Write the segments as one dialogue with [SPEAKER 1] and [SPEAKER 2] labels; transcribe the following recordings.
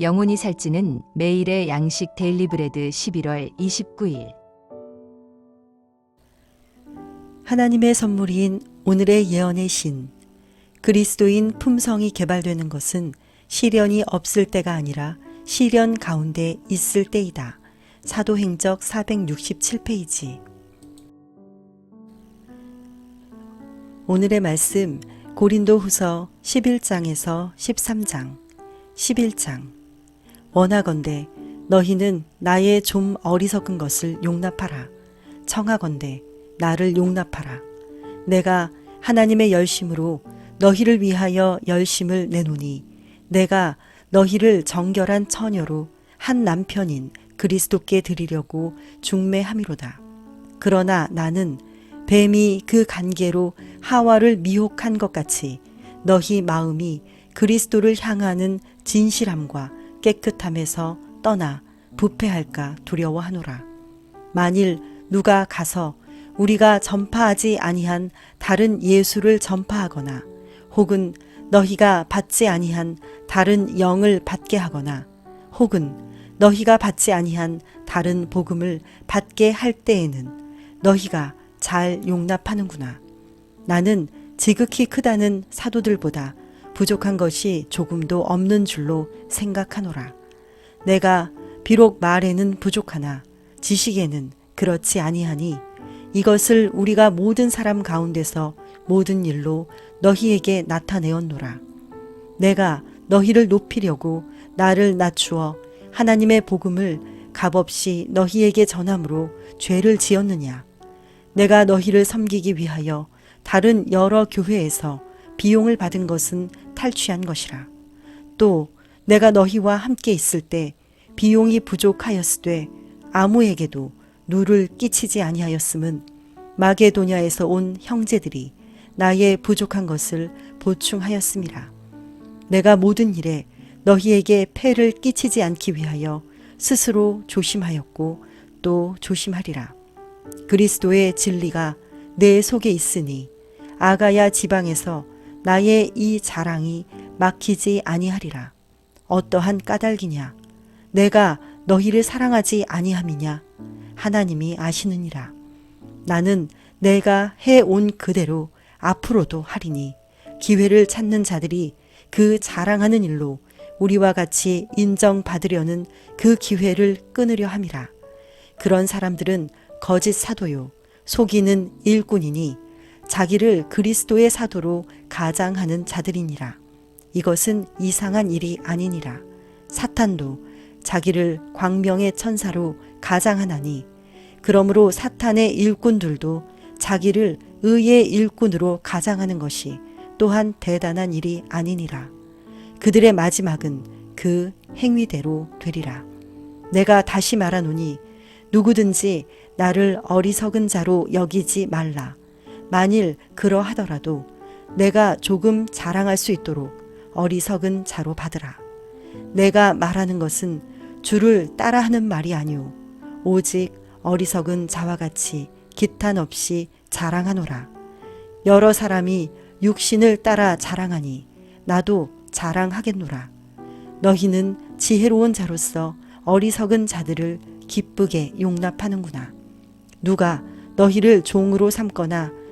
[SPEAKER 1] 영혼이 살찌는 매일의 양식 데일리 브레드 11월 29일
[SPEAKER 2] 하나님의 선물인 오늘의 예언의 신, 그리스도인 품성이 개발되는 것은 시련이 없을 때가 아니라 시련 가운데 있을 때이다. 사도행적 467페이지. 오늘의 말씀 고린도 후서 11장에서 13장, 11장. 원하건대 너희는 나의 좀 어리석은 것을 용납하라. 청하건대 나를 용납하라. 내가 하나님의 열심으로 너희를 위하여 열심을 내노니 내가 너희를 정결한 처녀로 한 남편인 그리스도께 드리려고 중매함이로다. 그러나 나는 뱀이 그 관계로 하와를 미혹한 것 같이 너희 마음이 그리스도를 향하는 진실함과 깨끗함에서 떠나 부패할까 두려워하노라. 만일 누가 가서 우리가 전파하지 아니한 다른 예수를 전파하거나 혹은 너희가 받지 아니한 다른 영을 받게 하거나 혹은 너희가 받지 아니한 다른 복음을 받게 할 때에는 너희가 잘 용납하는구나. 나는 지극히 크다는 사도들보다 부족한 것이 조금도 없는 줄로 생각하노라. 내가 비록 말에는 부족하나 지식에는 그렇지 아니하니 이것을 우리가 모든 사람 가운데서 모든 일로 너희에게 나타내었노라. 내가 너희를 높이려고 나를 낮추어 하나님의 복음을 값없이 너희에게 전함으로 죄를 지었느냐. 내가 너희를 섬기기 위하여 다른 여러 교회에서 비용을 받은 것은 탈취한 것이라. 또 내가 너희와 함께 있을 때 비용이 부족하였으되 아무에게도 누를 끼치지 아니하였음은 마게도냐에서 온 형제들이 나의 부족한 것을 보충하였음이라. 내가 모든 일에 너희에게 폐를 끼치지 않기 위하여 스스로 조심하였고 또 조심하리라. 그리스도의 진리가 내 속에 있으니 아가야 지방에서 나의 이 자랑이 막히지 아니하리라. 어떠한 까닭이냐? 내가 너희를 사랑하지 아니함이냐? 하나님이 아시느니라. 나는 내가 해온 그대로 앞으로도 하리니 기회를 찾는 자들이 그 자랑하는 일로 우리와 같이 인정받으려는 그 기회를 끊으려 함이라. 그런 사람들은 거짓 사도요, 속이는 일꾼이니 자기를 그리스도의 사도로 가장하는 자들이니라. 이것은 이상한 일이 아니니라. 사탄도 자기를 광명의 천사로 가장하나니 그러므로 사탄의 일꾼들도 자기를 의의 일꾼으로 가장하는 것이 또한 대단한 일이 아니니라. 그들의 마지막은 그 행위대로 되리라. 내가 다시 말하노니 누구든지 나를 어리석은 자로 여기지 말라. 만일 그러하더라도 내가 조금 자랑할 수 있도록 어리석은 자로 받으라. 내가 말하는 것은 주를 따라하는 말이 아니오. 오직 어리석은 자와 같이 기탄 없이 자랑하노라. 여러 사람이 육신을 따라 자랑하니 나도 자랑하겠노라. 너희는 지혜로운 자로서 어리석은 자들을 기쁘게 용납하는구나. 누가 너희를 종으로 삼거나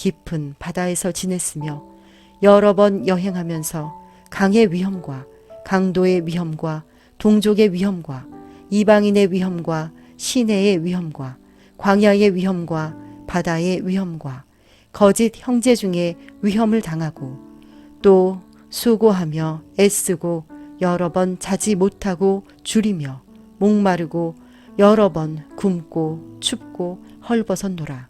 [SPEAKER 2] 깊은 바다에서 지냈으며 여러 번 여행하면서 강의 위험과 강도의 위험과 동족의 위험과 이방인의 위험과 시내의 위험과 광야의 위험과 바다의 위험과 거짓 형제 중에 위험을 당하고 또 수고하며 애쓰고 여러 번 자지 못하고 줄이며 목마르고 여러 번 굶고 춥고 헐벗었노라.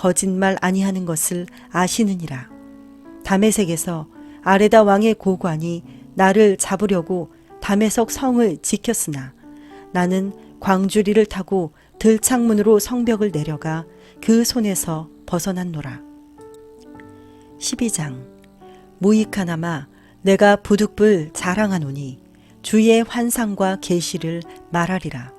[SPEAKER 2] 거짓말 아니하는 것을 아시느니라. 담에색에서 아레다 왕의 고관이 나를 잡으려고 담에석 성을 지켰으나 나는 광주리를 타고 들창문으로 성벽을 내려가 그 손에서 벗어났노라. 12장 무익하나마 내가 부득불 자랑하노니 주의 환상과 계시를 말하리라.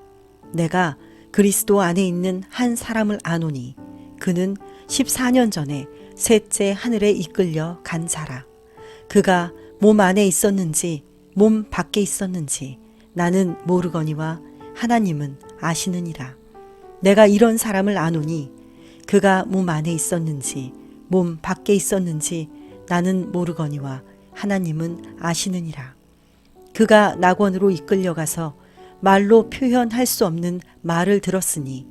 [SPEAKER 2] 내가 그리스도 안에 있는 한 사람을 아노니 그는 14년 전에 셋째 하늘에 이끌려 간 자라. 그가 몸 안에 있었는지 몸 밖에 있었는지 나는 모르거니와 하나님은 아시느니라. 내가 이런 사람을 아노니 그가 몸 안에 있었는지 몸 밖에 있었는지 나는 모르거니와 하나님은 아시느니라. 그가 낙원으로 이끌려가서 말로 표현할 수 없는 말을 들었으니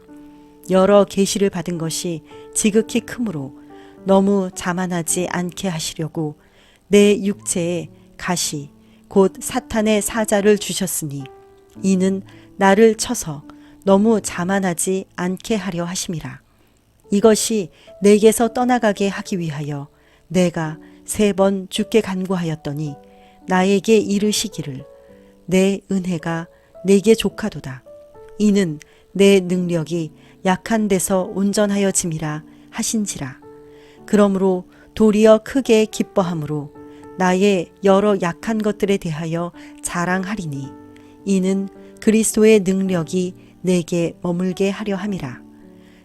[SPEAKER 2] 여러 계시를 받은 것이 지극히 크므로 너무 자만하지 않게 하시려고 내 육체에 가시 곧 사탄의 사자를 주셨으니 이는 나를 쳐서 너무 자만하지 않게 하려 하심이라. 이것이 내게서 떠나가게 하기 위하여 내가 세 번 죽게 간구하였더니 나에게 이르시기를 내 은혜가 내게 족하도다. 이는 내 능력이 약한 데서 온전하여 짐이라 하신지라. 그러므로 도리어 크게 기뻐함으로 나의 여러 약한 것들에 대하여 자랑하리니 이는 그리스도의 능력이 내게 머물게 하려 함이라.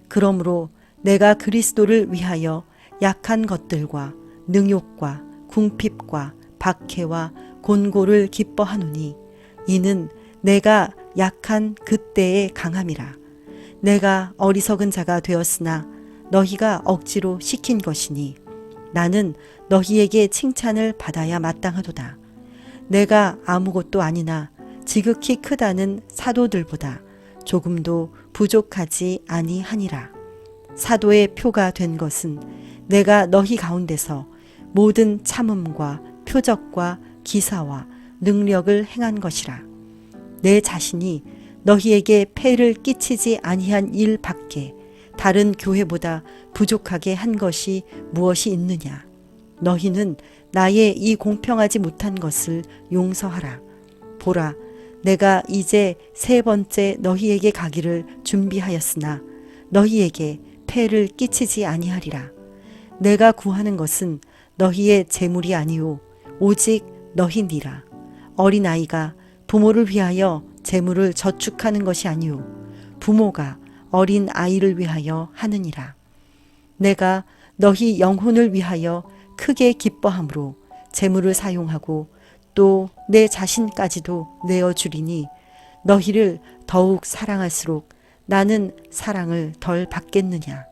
[SPEAKER 2] 그러므로 내가 그리스도를 위하여 약한 것들과 능욕과 궁핍과 박해와 곤고를 기뻐하노니 이는 내가 약한 그때의 강함이라. 내가 어리석은 자가 되었으나 너희가 억지로 시킨 것이니 나는 너희에게 칭찬을 받아야 마땅하도다. 내가 아무것도 아니나 지극히 크다는 사도들보다 조금도 부족하지 아니하니라. 사도의 표가 된 것은 내가 너희 가운데서 모든 참음과 표적과 기사와 능력을 행한 것이라. 내 자신이 너희에게 폐를 끼치지 아니한 일 밖에 다른 교회보다 부족하게 한 것이 무엇이 있느냐. 너희는 나의 이 공평하지 못한 것을 용서하라. 보라, 내가 이제 세 번째 너희에게 가기를 준비하였으나 너희에게 폐를 끼치지 아니하리라. 내가 구하는 것은 너희의 재물이 아니오 오직 너희니라. 어린아이가 부모를 위하여 재물을 저축하는 것이 아니오 부모가 어린 아이를 위하여 하느니라. 내가 너희 영혼을 위하여 크게 기뻐함으로 재물을 사용하고 또 내 자신까지도 내어 주리니 너희를 더욱 사랑할수록 나는 사랑을 덜 받겠느냐.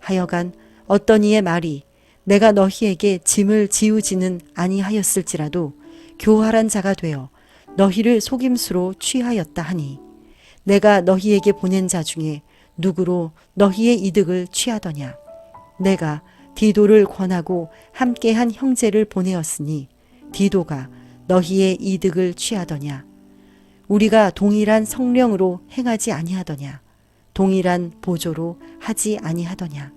[SPEAKER 2] 하여간 어떤 이의 말이 내가 너희에게 짐을 지우지는 아니하였을지라도 교활한 자가 되어 너희를 속임수로 취하였다 하니 내가 너희에게 보낸 자 중에 누구로 너희의 이득을 취하더냐 내가 디도를 권하고 함께한 형제를 보내었으니 디도가 너희의 이득을 취하더냐 우리가 동일한 성령으로 행하지 아니하더냐 동일한 보조로 하지 아니하더냐.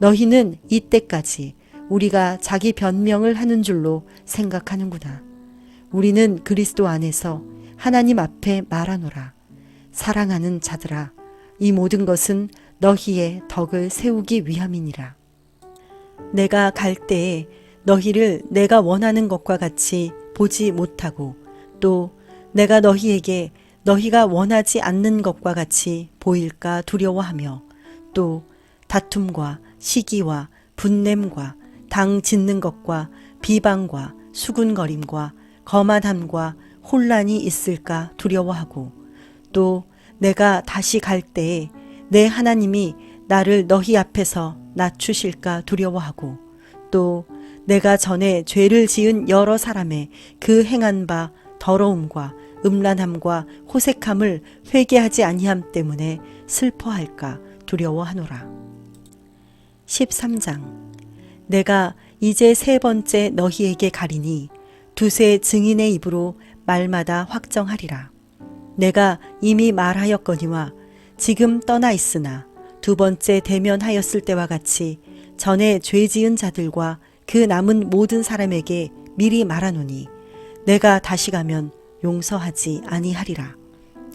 [SPEAKER 2] 너희는 이때까지 우리가 자기 변명을 하는 줄로 생각하는구나. 우리는 그리스도 안에서 하나님 앞에 말하노라. 사랑하는 자들아, 이 모든 것은 너희의 덕을 세우기 위함이니라. 내가 갈 때에 너희를 내가 원하는 것과 같이 보지 못하고 또 내가 너희에게 너희가 원하지 않는 것과 같이 보일까 두려워하며 또 다툼과 시기와 분냄과 당 짓는 것과 비방과 수군거림과 거만함과 혼란이 있을까 두려워하고 또 내가 다시 갈 때에 내 하나님이 나를 너희 앞에서 낮추실까 두려워하고 또 내가 전에 죄를 지은 여러 사람의 그 행한 바 더러움과 음란함과 호색함을 회개하지 아니함 때문에 슬퍼할까 두려워하노라. 13장 내가 이제 세 번째 너희에게 가리니 두세 증인의 입으로 말마다 확정하리라. 내가 이미 말하였거니와 지금 떠나 있으나 두 번째 대면하였을 때와 같이 전에 죄 지은 자들과 그 남은 모든 사람에게 미리 말하노니 내가 다시 가면 용서하지 아니하리라.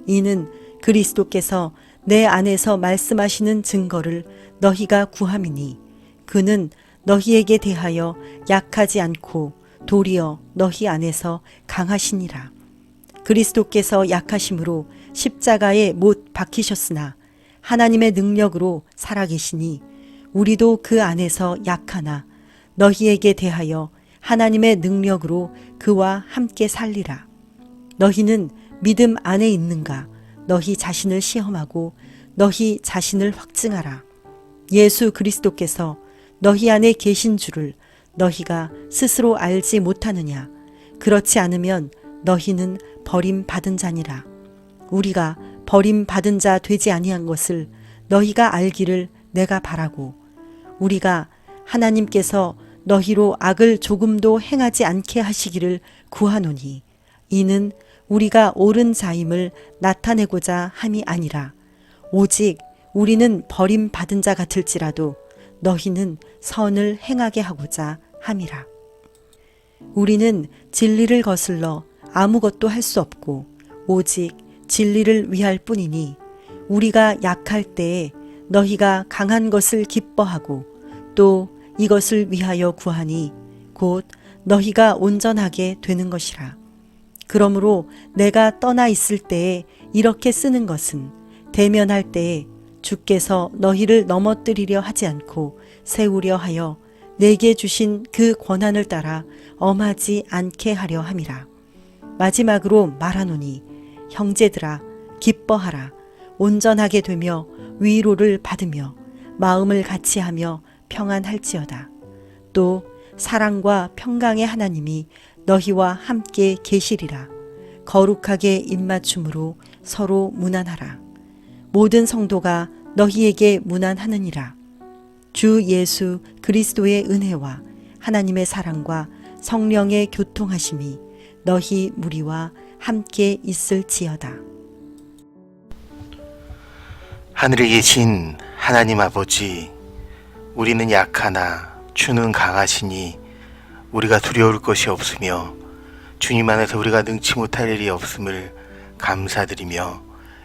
[SPEAKER 2] 이는 그리스도께서 내 안에서 말씀하시는 증거를 너희가 구함이니 그는 너희에게 대하여 약하지 않고 도리어 너희 안에서 강하시니라. 그리스도께서 약하심으로 십자가에 못 박히셨으나 하나님의 능력으로 살아계시니 우리도 그 안에서 약하나 너희에게 대하여 하나님의 능력으로 그와 함께 살리라. 너희는 믿음 안에 있는가? 너희 자신을 시험하고 너희 자신을 확증하라. 예수 그리스도께서 너희 안에 계신 줄을 너희가 스스로 알지 못하느냐? 그렇지 않으면 너희는 버림받은 자니라. 우리가 버림받은 자 되지 아니한 것을 너희가 알기를 내가 바라고 우리가 하나님께서 너희로 악을 조금도 행하지 않게 하시기를 구하노니 이는 우리가 옳은 자임을 나타내고자 함이 아니라 오직 우리는 버림받은 자 같을지라도 너희는 선을 행하게 하고자 함이라. 우리는 진리를 거슬러 아무것도 할 수 없고 오직 진리를 위할 뿐이니 우리가 약할 때에 너희가 강한 것을 기뻐하고 또 이것을 위하여 구하니 곧 너희가 온전하게 되는 것이라. 그러므로 내가 떠나 있을 때에 이렇게 쓰는 것은 대면할 때에 주께서 너희를 넘어뜨리려 하지 않고 세우려 하여 내게 주신 그 권한을 따라 엄하지 않게 하려 함이라. 마지막으로 말하노니 형제들아 기뻐하라 온전하게 되며 위로를 받으며 마음을 같이 하며 평안할지어다. 또 사랑과 평강의 하나님이 너희와 함께 계시리라. 거룩하게 입맞춤으로 서로 무난하라. 모든 성도가 너희에게 무난하느니라. 주 예수 그리스도의 은혜와 하나님의 사랑과 성령의 교통하심이 너희 무리와 함께 있을지어다.
[SPEAKER 3] 하늘에 계신 하나님 아버지, 우리는 약하나 주는 강하시니 우리가 두려울 것이 없으며 주님 안에서 우리가 능치 못할 일이 없음을 감사드리며